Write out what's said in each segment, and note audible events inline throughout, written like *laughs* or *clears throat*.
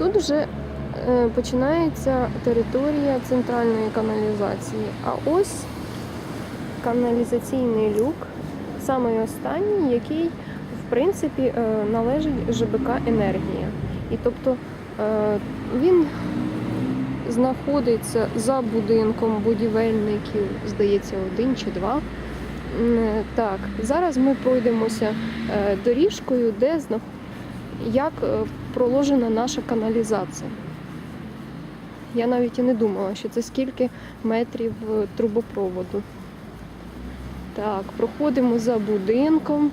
тут вже е, починається територія центральної каналізації. А ось каналізаційний люк, самий останній, який в принципі е, належить ЖБК енергія. І тобто е, він знаходиться за будинком будівельників, здається, один чи два. Так, зараз ми пройдемося доріжкою, де зна... як е, проложена наша каналізація. Я навіть і не думала, що це скільки метрів е, трубопроводу. Так, проходимо за будинком.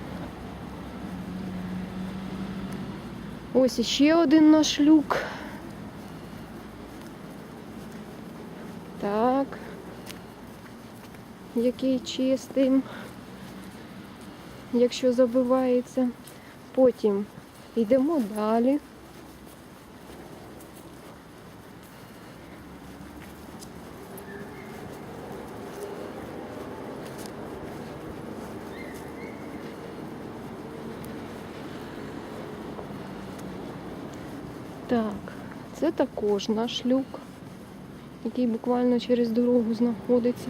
Ось іще один наш люк. Так. Який чистий, якщо забивається. Потім йдемо далі. Так, це також наш люк, який буквально через дорогу знаходиться.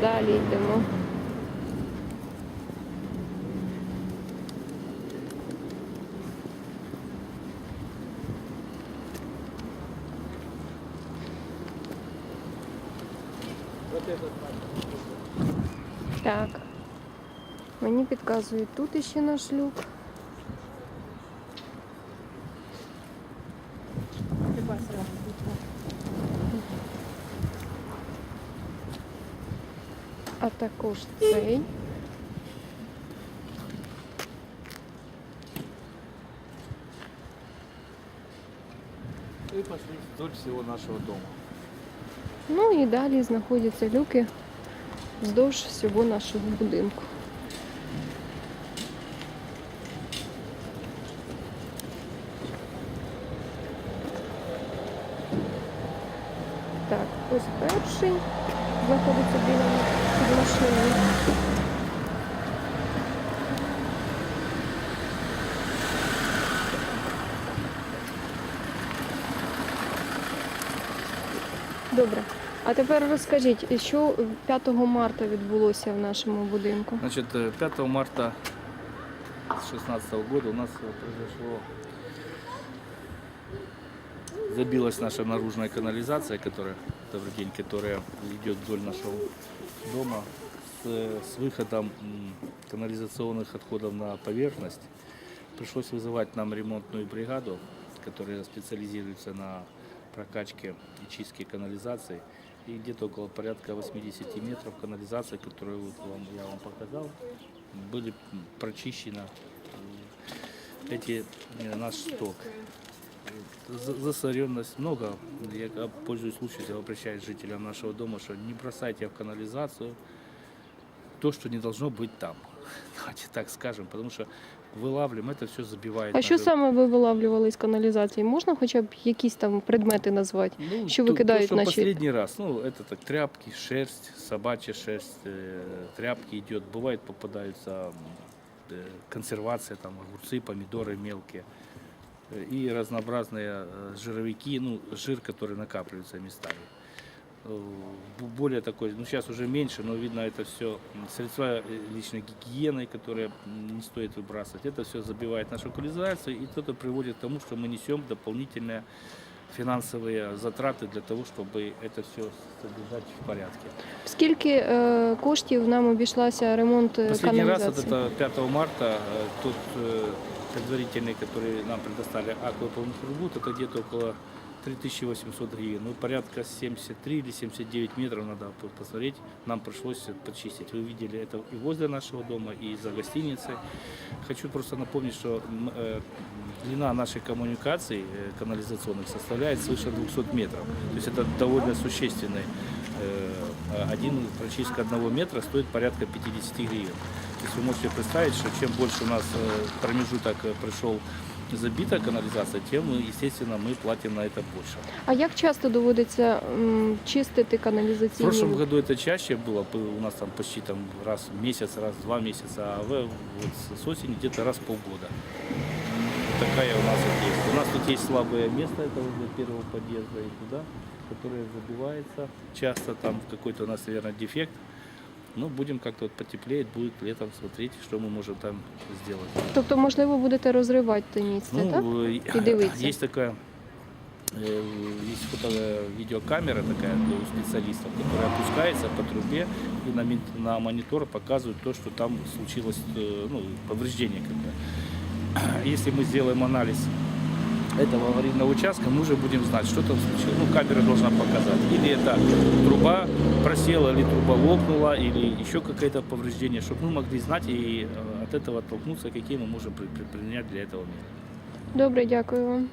Далі йдемо. Так. Мені підказують, тут іще наш люк. А також цей. И пошли вдоль всего нашего дома. Ну і далі знаходяться люки вздовж всього нашого будинку. Так, ось перший знаходиться біля під машиною. Добре. А тепер розкажіть, що 5 марта відбулося в нашому будинку? Значит, э, 5 марта 2016 года у нас э, произошло забилась наша наружная канализация, которая добрый день, которая идет вдоль нашего дома с, с выходом канализационных отходов на поверхность. Пришлось вызывать нам ремонтную бригаду, которая специализируется на прокачке и чистке канализации. И где-то около порядка 80 метров канализации, которую вот вам, я вам показал, были прочищены э, эти, э, наш сток. За- Засоренность много. Я а, пользуюсь случаем, я обращаюсь к жителям нашего дома, что не бросайте в канализацию то, что не должно быть там. *laughs* Давайте так скажем, потому что вылавливаем, это все забивает. А що наше- саме ви вилавлювали з каналізації? Можна хоча б якісь там предмети назвати? Ну, Що то- викидають то, что наші- последний раз, ну, это так, тряпки, шерсть, собачья шерсть, э, тряпки идет, бывает попадаются м, э, консервация, там, огурцы, помидоры мелкие э, и разнообразные э, жировики, ну, жир, который накапливается местами. Э, б- Более такой, ну сейчас уже меньше, но видно это все средства э, личной гигиены, которые м, не стоит выбрасывать. Это все забивает нашу канализацию, и это приводит к тому, что мы несем дополнительные финансовые затраты для того, чтобы это все содержать в порядке. Скільки е, коштів нам обійшлася ремонт е, Последний раз, вот каналізації? это 5 марта, э, тот э, предварительный, который нам предоставили акт выполненных работ, это где-то около 3800 гривен. Ну, порядка 73 или 79 метров надо по- посмотреть. Нам пришлось почистить. Вы видели это и возле нашего дома, и за гостиницей. Хочу просто напомнить, что м, э, длина нашей коммуникаций э, канализационных составляет свыше 200 метров. То есть это довольно существенный. э, Один прочистка одного метра стоит порядка 50 гривен. То есть вы можете представить, что чем больше у нас э, промежуток э, пришел забита канализация, тем, мы, естественно, мы платим на это больше. А як часто доводиться м, чистити В каналізаційні? прошлом люки? году это чаще было, п- у нас там почти там раз в месяц, раз в два месяца, а в, вот с осени где-то раз в полгода. Вот такая у нас вот есть. У нас тут есть слабое место, это возле первого подъезда и туда, которое забивается часто, там какой-то у нас, наверное, дефект. Ну, будем как-то вот потеплеет, будет летом смотреть, что мы можем там сделать. Тобто, можливо, будете розривати те місце, так? Ну, И дивиться. есть такая, э, есть фото, видеокамера такая для специалистов, которая опускается по трубе и на, на монитор показывает то, что там случилось, ну, повреждение какое. *clears throat* Если мы сделаем анализ этого аварийного участка, мы уже будем знать, что там случилось. Ну, камера должна показать. Или это труба просела, или труба лопнула, или еще какое-то повреждение, чтобы мы могли знать и э, от этого оттолкнуться, какие мы можем при- при- принять для этого меры. Добре, дякую вам.